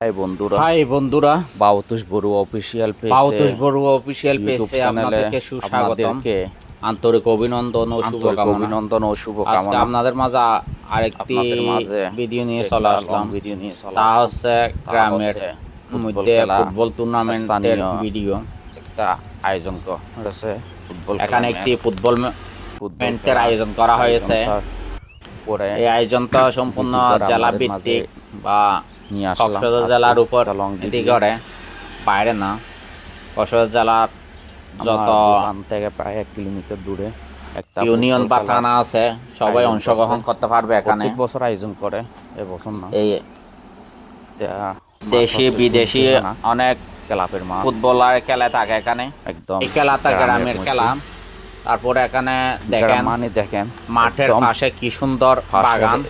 High বন্ধুরা। High বন্ধুরা। বাউতুস Barua official পেজে পাউতুস বড়ুয়া অফিসিয়াল পেজে আপনাদেরকে সুস্বাগতম। আন্তরিক অভিনন্দন ও শুভকামনা। অভিনন্দন ও আজকে আপনাদের মাঝে আরেকটি ভিডিও নিয়ে চলে আসলাম। ভিডিও নিয়ে চলে তা হচ্ছে গ্রামের মধ্যে ফুটবল টুর্নামেন্টের ভিডিও একটা আয়োজন করেছে ফুটবল এখানে একটি ফুটবল টুর্নামেন্টের আয়োজন করা হয়েছে। এই আয়োজনটা সম্পূর্ণ জেলা ভিত্তিক বা নিয়ে আসলাম। কক্সবাজার জেলার উপর। করে বাইরে না। কক্সবাজার জেলার যত থেকে প্রায় এক কিলোমিটার দূরে একটা ইউনিয়ন বা থানা আছে সবাই অংশগ্রহণ করতে পারবে এখানে। বছর আয়োজন করে এবছর না। এই দেশি বিদেশি অনেক ক্লাবের মাঠ ফুটবলার খেলা থাকে এখানে। একদম খেলাটা গ্রামের খেলা। তারপরে এখানে দেখেন মানে দেখেন মাঠের পাশে কি সুন্দর বাগান।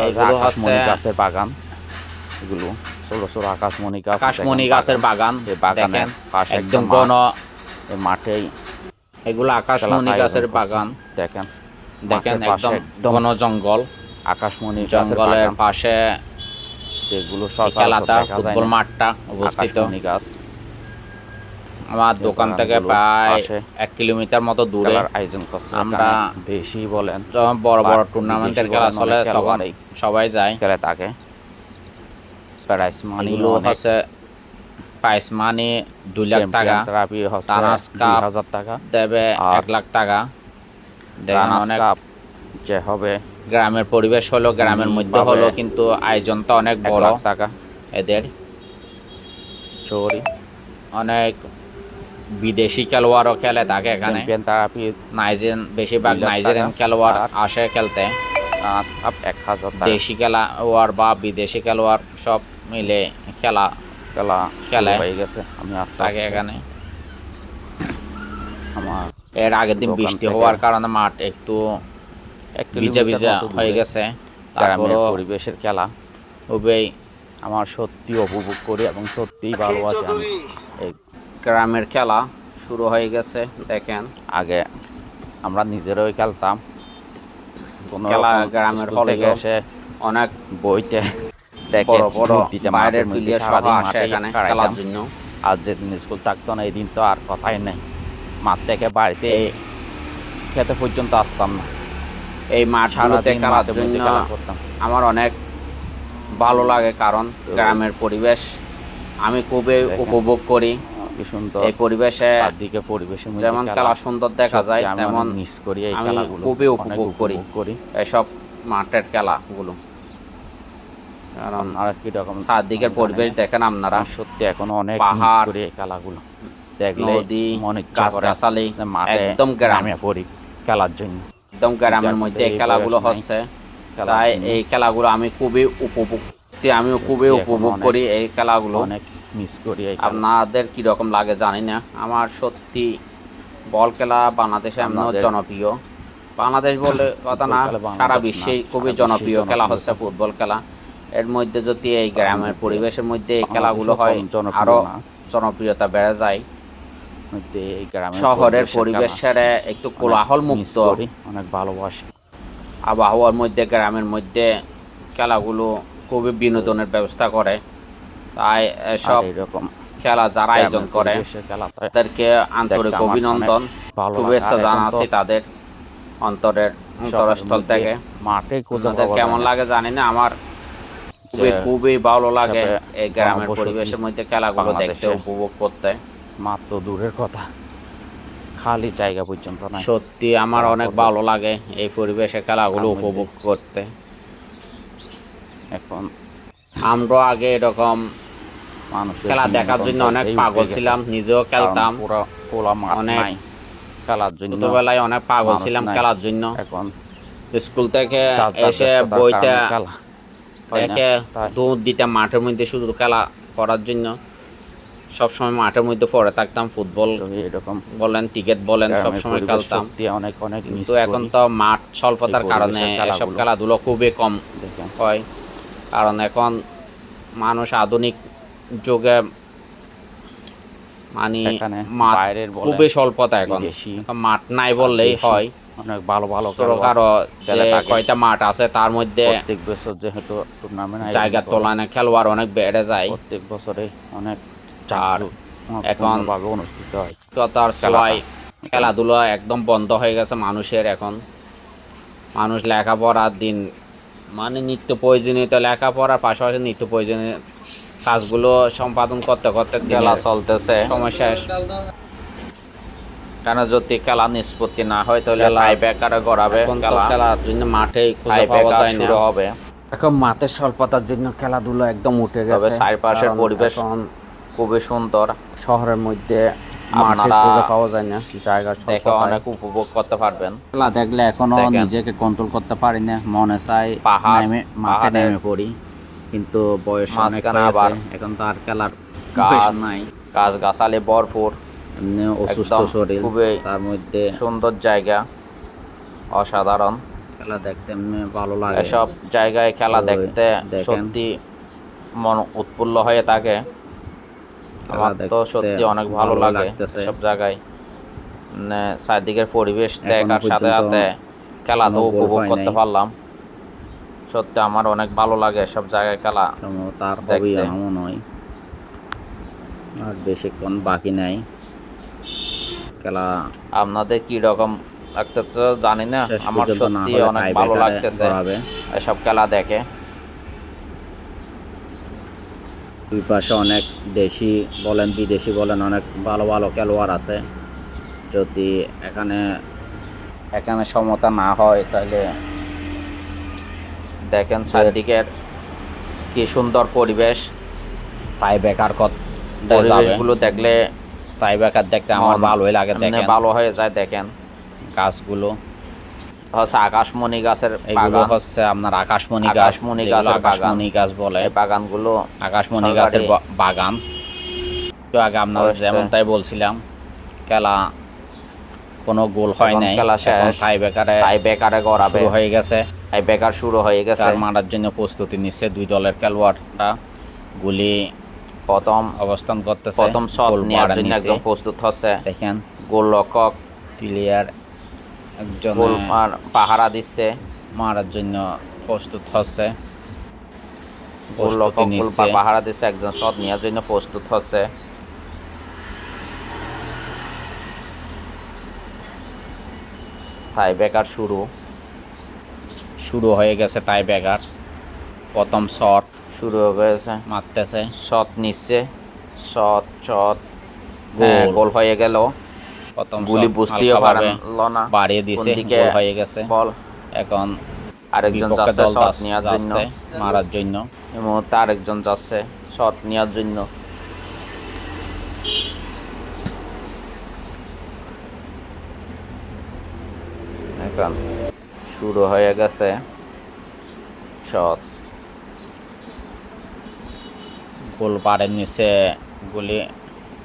এগুলো হচ্ছে- গাছের বাগান। এগুলো ছোট ছোট আকাশমণি গাছ কাশমণি দেখেন গাছের বাগান বাগানের পাশে একদম ঘন। মাঠ। এগুলো আকাশমণি গাছের বাগান। দেখেন দেখেন একদম ঘন জঙ্গল। আকাশমণি জঙ্গলের পাশে যেগুলো খেলাটা ফুটবল মাঠটা অবস্থিত। গাছ। আমার দোকান থেকে প্রায় এক কিলোমিটার মতো দূরে আয়োজন করছে আমরা দেশি বলেন যখন বড় বড় টুর্নামেন্টের খেলা চলে তখন সবাই যায়। খেলে থাকে। প্রাইস মানি হচ্ছে প্রাইস মানি দুই লাখ টাকা দুই কাপ হাজার টাকা। দেবে এক লাখ টাকা। দেখেন অনেক যে হবে গ্রামের পরিবেশ হলো গ্রামের মধ্যে হলো কিন্তু আয়োজনটা অনেক বড়। টাকা। এদের চৌরি অনেক বিদেশি খেলোয়াড়ও খেলে থাকে এখানে। নাইজেরিয়ান বেশিরভাগ নাইজেরিয়ান খেলোয়াড় আসে খেলতে। রানার্স এক হাজার দেশি খেলোয়াড় বা বিদেশি খেলোয়াড় সব মিলে খেলা খেলা খেলায় হয়ে গেছে। আমি আস্তে আস্তে এখানে। আমার এর আগের দিন বৃষ্টি হওয়ার কারণে মাঠ একটু এক ভিজা ভিজা হয়ে গেছে। গ্রামের তারপরও পরিবেশের খেলা। খুবই আমার সত্যি উপভোগ করি এবং সত্যিই ভালো আছে আমি। এই গ্রামের খেলা শুরু হয়ে গেছে দেখেন। আগে আমরা নিজেরাই খেলতাম। কোনো খেলা গ্রামের হলে এসে অনেক বইতে দেখে বড় বড় ভোট দিতে বাইরের প্লেয়ার সহ আসে এখানে খেলার জন্য। আর যেদিন স্কুল থাকতো না এই দিন তো আর কথাই নেই। মাঠ থেকে বাড়িতে খেতে পর্যন্ত আসতাম না। এই মাঠগুলোতে সারাদিন খেলার জন্য করতাম। আমার অনেক ভালো লাগে কারণ গ্রামের পরিবেশ। আমি খুবই উপভোগ করি। এই পরিবেশে চারদিকে পরিবেশের মধ্যে যেমন খেলা। সুন্দর দেখা যায় তেমন মিস করি এই আমি খেলাগুলো। খুবই উপভোগ করি। উপভোগ করি। এসব মাঠের খেলাগুলো। কারণ আর কি রকম চারদিকের পরিবেশ দেখেন আপনারা। সত্যি এখনও অনেক পাহাড়, করি এই খেলাগুলো। দেখলে মনে গাছগাছালি একদম গ্রাম। পড়ি খেলার জন্য। একদম গ্রামের মধ্যে এই খেলাগুলো হচ্ছে। তাই এই খেলাগুলো আমি খুবই উপভোগ আমি খুবই উপভোগ করি এই খেলাগুলো। অনেক মিস করি। আপনাদের কীরকম লাগে জানি না। আমার সত্যি বল খেলা বাংলাদেশে এমন জনপ্রিয়। বাংলাদেশ বলে কথা না সারা না, বিশ্বেই খুবই জনপ্রিয় খেলা হচ্ছে ফুটবল খেলা। এর মধ্যে যদি এই গ্রামের পরিবেশের মধ্যে এই খেলাগুলো হয় আরও জনপ্রিয়তা বেড়ে যায়। শহরের পরিবেশের পরিবেশ ছেড়ে একটু কোলাহল মুক্ত অনেক ভালোবাসি। আবহাওয়ার মধ্যে গ্রামের মধ্যে খেলাগুলো খুবই বিনোদনের ব্যবস্থা করে। তাই এসব এরকম খেলা যারা আয়োজন করে তাদেরকে আন্তরিক অভিনন্দন। শুভেচ্ছা জানাচ্ছি তাদের অন্তরের অন্তরস্থল থেকে। মাঠে কেমন লাগে জানি না আমার খুবই খুবই ভালো লাগে এই গ্রামের পরিবেশের মধ্যে খেলাগুলো দেখতে উপভোগ করতে। মাত্র দূরের কথা। খালি জায়গা পর্যন্ত নাই সত্যি আমার অনেক ভালো লাগে এই পরিবেশে খেলাগুলো উপভোগ করতে। এখন আমরা আগে এরকম মানুষ খেলা দেখার জন্য অনেক পাগল ছিলাম নিজেও খেলতাম। অনেক খেলার জন্য ছোটবেলায় অনেক পাগল ছিলাম খেলার জন্য। এখন স্কুল থেকে এসে বইটা তাই। দৌড় দিতাম মাঠের মধ্যে শুধু খেলা করার জন্য। সবসময় মাঠের মধ্যে পড়ে থাকতাম ফুটবল এরকম। বলেন ক্রিকেট বলেন সবসময় খেলতাম। অনেক অনেক কিন্তু এখন তো মাঠ স্বল্পতার কারণে খেলাধুলো খুবই কম হয়। কারণ এখন মানুষ আধুনিক যুগে মানে মাঠ খুবই স্বল্পতা এখন। মাঠ নাই বললেই হয়। অনেক ভালো ভালো। কয়টা মাঠ আছে তার মধ্যে প্রত্যেক বছর যেহেতু টুর্নামেন্ট জায়গা তোলানে খেলোয়াড় অনেক বেড়ে যায়। প্রত্যেক বছরে অনেক আর এখন ভাবে অনুষ্ঠিত হয়। তার সবাই খেলাধুলা একদম বন্ধ হয়ে গেছে মানুষের এখন। মানুষ লেখাপড়ার দিন মানে নিত্য প্রয়োজনীয়তা লেখাপড়ার পাশাপাশি নিত্য প্রয়োজনীয় কাজগুলো সম্পাদন করতে করতে খেলা খেলা চলতেছে। সময় শেষ। কেন যদি খেলা নিষ্পত্তি না হয় তাহলে খেলা- টাই গড়াবে খেলার জন্য মাঠেই খুঁজে পাওয়া যায় না। হবে। এখন মাঠের স্বল্পতার জন্য খেলাধুলা একদম উঠে গেছে। চারপাশের পরিবেশ খুবই সুন্দর। শহরের মধ্যে মাঠে খুঁজে পাওয়া যায় না জায়গা অনেক উপভোগ করতে পারবেন। খেলা দেখলে এখনও নিজেকে কন্ট্রোল করতে পারি না মনে চাই পাহাড়, মাঠে নেমে পড়ি। কিন্তু বয়স অনেক এখন তো আর খেলার নাই। গাছ গাছালি ভরপুর। অসুস্থ শরীর খুবই তার মধ্যে সুন্দর জায়গা অসাধারণ। খেলা দেখতে ভালো লাগে। এসব জায়গায় খেলা দেখতে সত্যি মন উৎফুল্ল হয়ে থাকে। আমার তো সত্যি অনেক ভালো লাগে সব জায়গায়। মানে চারদিকের পরিবেশ দেখার সাথে সাথে খেলা তো উপভোগ করতে পারলাম। সত্যি আমার অনেক ভালো লাগে সব জায়গায় খেলা তার দেখতে। নয়। আর বেশিক্ষণ বাকি নাই। খেলা আপনাদের কি রকম লাগতেছে জানি না। আমার সত্যি অনেক ভালো লাগতেছে। এসব খেলা দেখে। দুই পাশে অনেক দেশি বলেন বিদেশি বলেন অনেক ভালো ভালো খেলোয়াড় আছে। যদি এখানে এখানে সমতা না হয় তাহলে দেখেন চারদিকের কি সুন্দর পরিবেশ। টাই বেকার কত পরিবেশগুলো দেখলে টাই বেকার দেখতে আমার ভালোই লাগে দেখেন। ভালো হয়ে যায় দেখেন। গাছগুলো। হচ্ছে আকাশমণি গাছের এগুলো হচ্ছে আপনার আকাশমণি গাছ আকাশমণি গাছের বাগান। আকাশমণি গাছ বলে। বাগানগুলো আকাশমণি গাছের বাগান। একটু আগে আপনার যেমন তাই বলছিলাম খেলা কোনো গোল হয় নাই। টাই বেকারে টাই বেকারে গড়াবে। শুরু হয়ে গেছে। টাই বেকার শুরু হয়ে গেছে। তার মারার জন্য প্রস্তুতি নিচ্ছে দুই দলের খেলোয়াড়রা। গুলি প্রথম অবস্থান করতেছে প্রথম শট নেওয়ার জন্য একদম প্রস্তুত হচ্ছে। দেখেন। গোল রক্ষক প্লেয়ার একজন আর পাহারা দিচ্ছে। মারার জন্য প্রস্তুত হচ্ছে। গোল প্রস্তুতি রক্ষক গোল নিচ্ছে পা- পাহারা দিচ্ছে একজন শট নেওয়ার জন্য প্রস্তুত হচ্ছে। টাই বেকার শুরু। শুরু হয়ে গেছে টাই বেকার প্রথম শট শুরু হয়ে গেছে। মারতেছে। শট নিচ্ছে। Shot shot. গোল। গোল হয়ে গেল। প্রথম গুলি বুঝতেও পারল না বাড়িয়ে দিছে গোল হয়ে গেছে। বল। এখন আরেকজন যাচ্ছে শট নেওয়ার জন্য। মারার জন্য। এই মুহূর্তে আরেকজন যাচ্ছে শট নেওয়ার জন্য। এখন শুরু হয়ে গেছে শট। গোল পাড়ের নিচে গুলি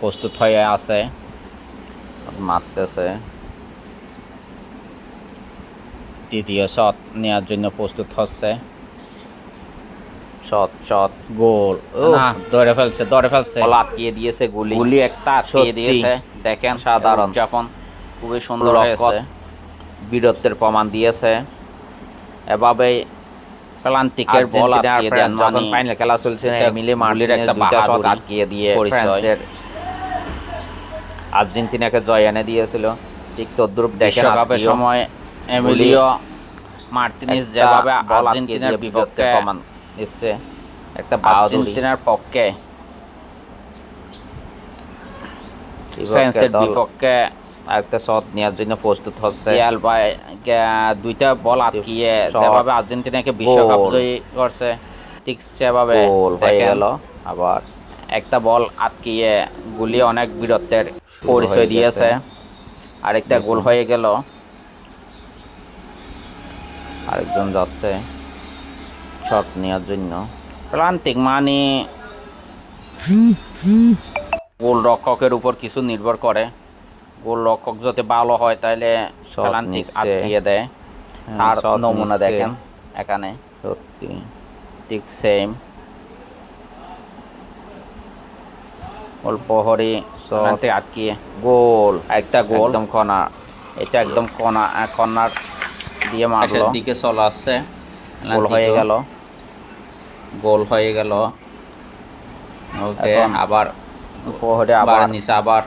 প্রস্তুত হয়ে আছে। মারতেছে। তৃতীয় শট নেওয়ার জন্য প্রস্তুত হচ্ছে। Shot shot goal. ধরে ফেলছে ধরে ফেলছে। আটকিয়ে দিয়েছে গুলি। গুলি একটা আটকে সত্যি। দিয়েছে। দেখেন সাধারণ। উদযাপন খুবই সুন্দর হয়েছে। বীরত্বের প্রমাণ দিয়েছে। এভাবেই প্লান্টিকের বল আটকিয়ে দেন যখন মানে। ফাইনাল খেলা চলছে গুলির মার্টিনের একটা একটা শট বাহাদুরি আটকিয়ে দিয়ে। ফ্রান্সের আর্জেন্টিনাকে জয় এনে দিয়েছিল। ঠিক তদ্রুপ দেখেন বিশ্বকাপের আজকেও সময় এমিলিও মার্টিনিস যেভাবে আর্জেন্টিনার বিপক্ষে প্রমাণ দিচ্ছে। একটা বাহাদুরি। আর্জেন্টিনার পক্ষে। ফ্রান্সের বিপক্ষে আরেকটা শট নেওয়ার জন্য প্রস্তুত হচ্ছে। রিয়াল বাই দুইটা বল আটকিয়ে যেভাবে আর্জেন্টিনাকে বিশ্বকাপ গোল। জয়ী করছে ঠিক সেভাবে গোল হয়ে গেল আবার। একটা বল আটকিয়ে গুলি অনেক বীরত্বের পরিচয় দিয়েছে। আরেকটা গোল হয়ে গেল। আরেকজন যাচ্ছে শট নেওয়ার জন্য। প্লান্টিক মানে। গোল রক্ষকের উপর কিছু নির্ভর করে। গোল রক্ষক যদি ভালো হয় তাহলে নিচ্ছে। আটকিয়ে দেয়। তার নমুনা দেখেন এখানে। ঠিক সেম অল্প হরি Shot. আটকিয়ে। গোল। একটা গোল। একদম কর্নার এটা একদম কনা কর্নার দিয়ে মারলো। দিকে চলে আসছে। গোল হয়ে গেল। গোল হয়ে গেল। ওকে আবার আবার আবার নিচে আবার।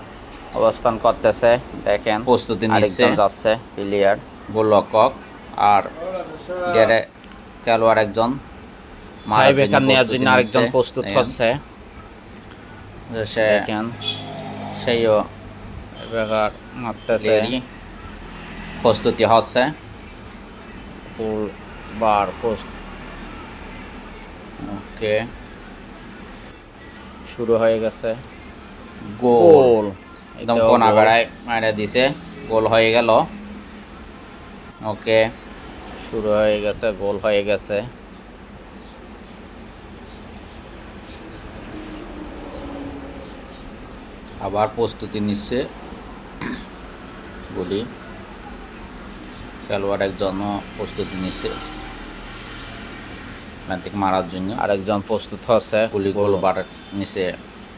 অবস্থান করতেছে দেখেন। প্রস্তুতি নিচ্ছে যাচ্ছে প্লেয়ার। গোলরক্ষক আর গেরে খেলোয়াড় একজন ফাইভ এখান নেওয়ার জন্য আরেকজন প্রস্তুত হচ্ছে। সে দেখেন। সেইও এবার মারতেছে। প্রস্তুতি হচ্ছে। ফুল বার পোস্ট ওকে শুরু হয়ে গেছে। গোল একদম কোনা। বেড়ায় মারা দিছে। গোল হয়ে গেল। ওকে শুরু হয়ে গেছে গোল হয়ে গেছে। আবার প্রস্তুতি নিচ্ছে। বলি। খেলোয়াড় একজন প্রস্তুতি নিচ্ছে। এখান থেকে মারার জন্য। আরেকজন প্রস্তুত হচ্ছে। গুলি গোল গোলবার নিচে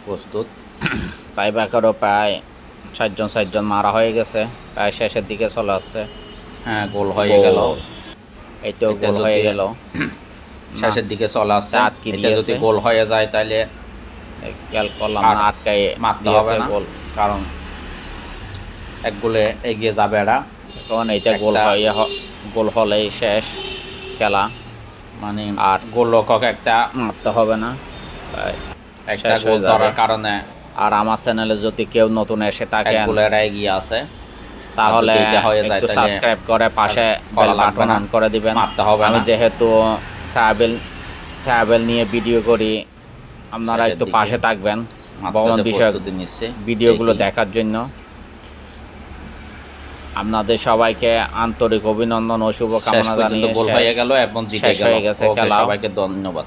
প্রস্তুত। প্রায় ব্যাকারও প্রায় ষাটজন ষাটজন মারা হয়ে গেছে। প্রায় শেষের দিকে চলে আসছে। হ্যাঁ গোল হয়ে গেল। এইটাও গোল হয়ে গেল। শেষের দিকে চলে আসছে। আটকে এটা যদি গোল হয়ে যায় তাহলে খেয়াল করলাম না আটকায় মারতে হবে গোল কারণ এক গোলে এগিয়ে যাবে এরা। কারণ এইটা গোল হয়ে গোল হলেই শেষ খেলা। মানে আর গোলরক্ষক একটা মারতে হবে না। একটা গোল। ধরার কারণে আর আমার চ্যানেলে যদি কেউ নতুন এসে থাকেন গোলে আছে তাহলে একটু সাবস্ক্রাইব করে পাশে বেল বাটন অন করে দিবেন। আমি যেহেতু ট্রাভেল ট্রাভেল নিয়ে ভিডিও করি আপনারা একটু পাশে থাকবেন ভ্রমণ বিষয়ক নিচ্ছে ভিডিওগুলো দেখার জন্য। আপনাদের সবাইকে আন্তরিক অভিনন্দন ও শুভকামনা জানিয়ে শেষ- হয়ে গেল এবং জিতে গেল। সবাইকে ধন্যবাদ।